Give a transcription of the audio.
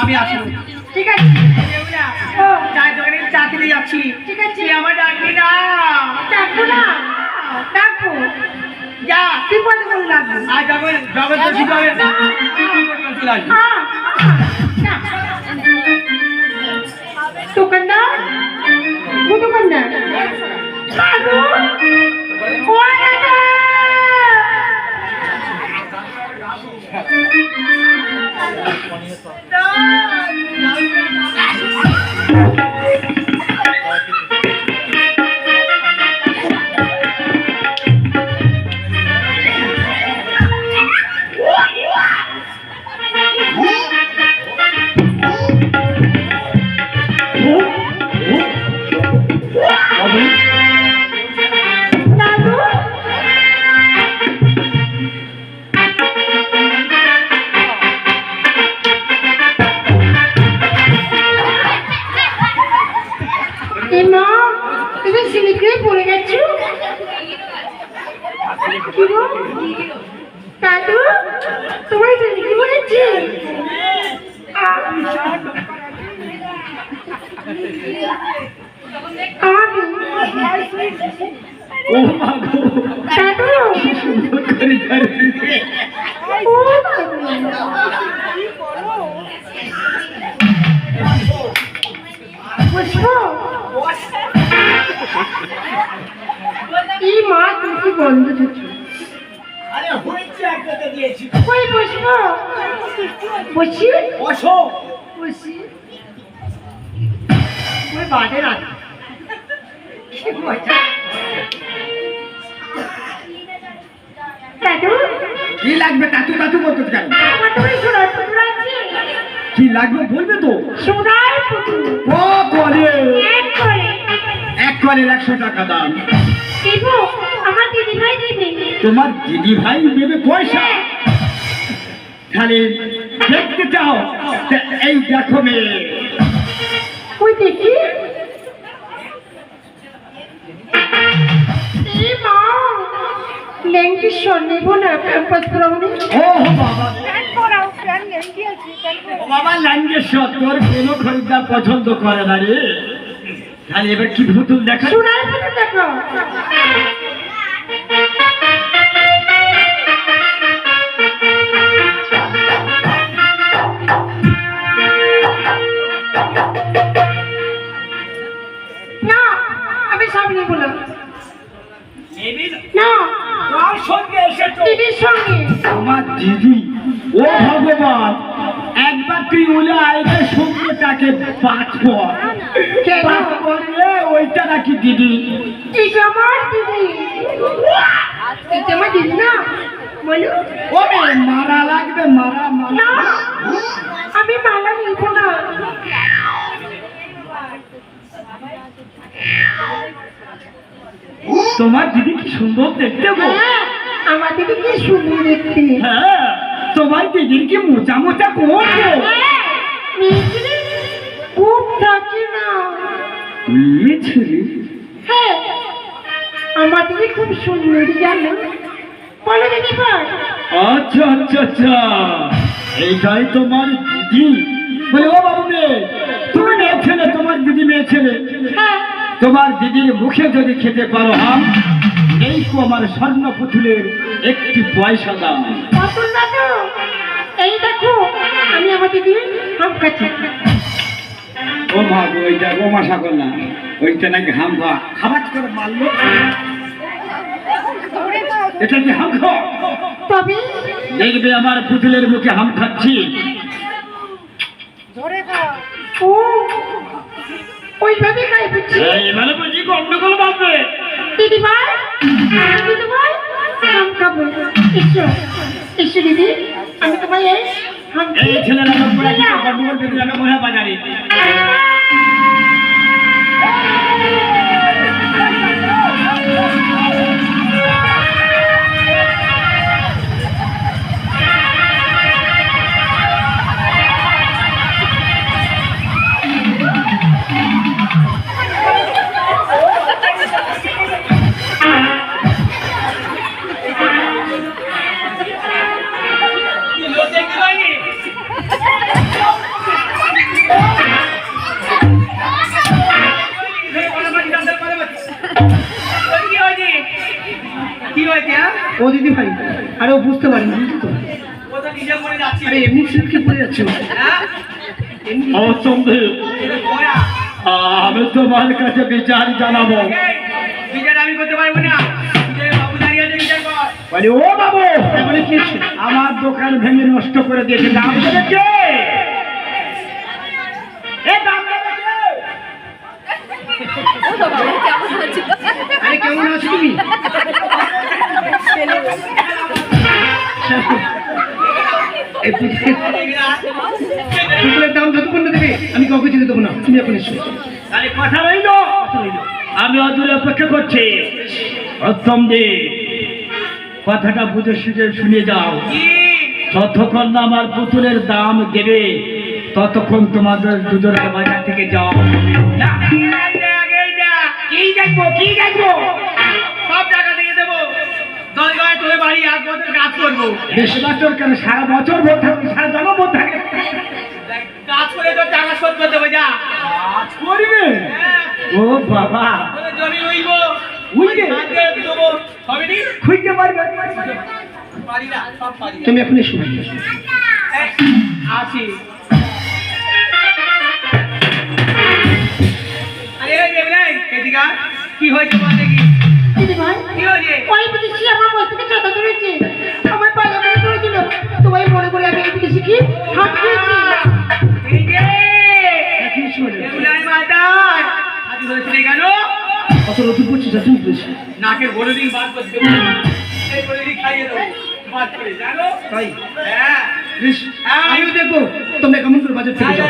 আমি আসব ঠিক আছে চায়ের দোকানে চা খেতে যাচ্ছি ঠিক আছে আমার ডাকবি না ডাকবো না ডাকবো যা বিপদে বলে ডাকবো আর ঠিক হবে চলে আসবি দাদু ও ও মা গো দাদু সুন্দর করে ধরেছে। ও পুষ্প এই মা তুমি কি বন্ধ থাকছো আরে হয়েছে একটাতে দিয়েছি ওই পুষ্প বসি বসো বসি ওই বাদে রাখ কি মজা কি লাগবে বলতে কেন আছে কি লাগবে বলবে তো? সোনার পুতুল। ও করে। এক করে টাকা দাম। দেব আমার দিদিভাই দেবে তোমার দিদি ভাই দেবে পয়সা তাহলে দেখতে চাও এই দেখো মেয়ে। ওই দেখি। মা লেংটি শোন নেব না ক্যাম্পাস ব্রাউনি ও বাবা। ও বাবা ল্যাঙ্গেশ্বর তোর কোনো খরিদ্দার পছন্দ করে না রে। তাহলে এবার কি ভুতুল দেখা সোনার ভুতুল দেখো দিদির সঙ্গে। আমার দিদি ও ভগবান একবার তুই উলে আইলে সঙ্গেটাকে পাঁচ পর কেন? পাঁচ পরে ওইটা নাকি দিদি এটা আমার দিদি এটা আমার দিদি না? বলো। ও মারা লাগবে মারা মারা। আমি মালা নিব না। তোমার দিদি কি সুন্দর দেখতে গো। দিদি কি সুন্দর হ্যাঁ তোমার দিদির কি মোচা মোচা করব? হ্যাঁ, খুব থাকে না। মেয়ে ছেলে হ্যাঁ খুব সুন্দরী জানো? বলো দিদি আচ্ছা আচ্ছা আচ্ছা। এইটাই তোমার দিদি। বলে ও বাবু মেয়ে তুমি মেয়ে ছেলে তোমার দিদি মেয়ে ছেলে হ্যাঁ। তোমার দিদির মুখে যদি খেতে পারো হাম এই তো আমার স্বর্ণ পুতুলের একটি পয়সা দাম এই দেখো আমি আমার খাচ্ছি। ও মা গো, ওইটা ও ওইটা নাকি হাম খা। খাবার করে মারলো। এটা কি হাম খা? তবে দেখবে আমার পুতুলের মুখে হাম খাচ্ছি। ও ওইভাবে খাই বুঝছি। এবারে বলছি গন্ডগোল বাঁধবে দিদি ভাই দিদি ভাই হাম খাব এসো এসো দিদি আমি তোমায় এই ছেলেরা গন্ডগোল দিদি যাবে মহিলা বাজারে। হ্যাঁ? ও দিদি ভাই। আরে ও বুঝতে পারিনি আরে যাচ্ছে হ্যাঁ। আমার আমি তোমার কাছে বিচার জানাব। আমি পারব না। ও বাবু! হ্যাঁ, বলে আমার দোকান ভেঙে নষ্ট করে দিয়েছে দাম আরে কেমন আছো তুমি? আমি কাউকে যেতে দেবো না। তুমি এখন এসো। কথা রইল। আমি অদূরে অপেক্ষা করছি। কথাটা বুঝে সুঝে শুনে যাও। যতক্ষণ আমার পুতুলের দাম দেবে, ততক্ষণ তোমাদের দুজনের বাজার থেকে যাও। বাড়ি এক বছর কাজ করব? বেশ বছর কেন সারা বছর ভোট থাকে সারা জন্ম ভোট থাকে কাজ করে টাকা শোধ যা। করবে? হ্যাঁ, ও বাবা। তোদের জমি উইব উইবে? দেবো হবে নি? খুঁজতে পারবে? পারি না সব পারি তুমি এখন এসো এই, আসি। আরে এদিকে কি হয়েছে বল দেখি। দিদি ভাই ওই বিদেশি আমার বস থেকে চাঁদা ধরেছে আমার পায়ে মনে করেছিল। তোমায় মনে করে আমি এই বিদেশি কি হাত নাকের বড় দিন করতে খাইয়ে দেবো তাই হ্যাঁ আমিও দেখব। তোমরা কেমন করে বাজার থেকে যাও?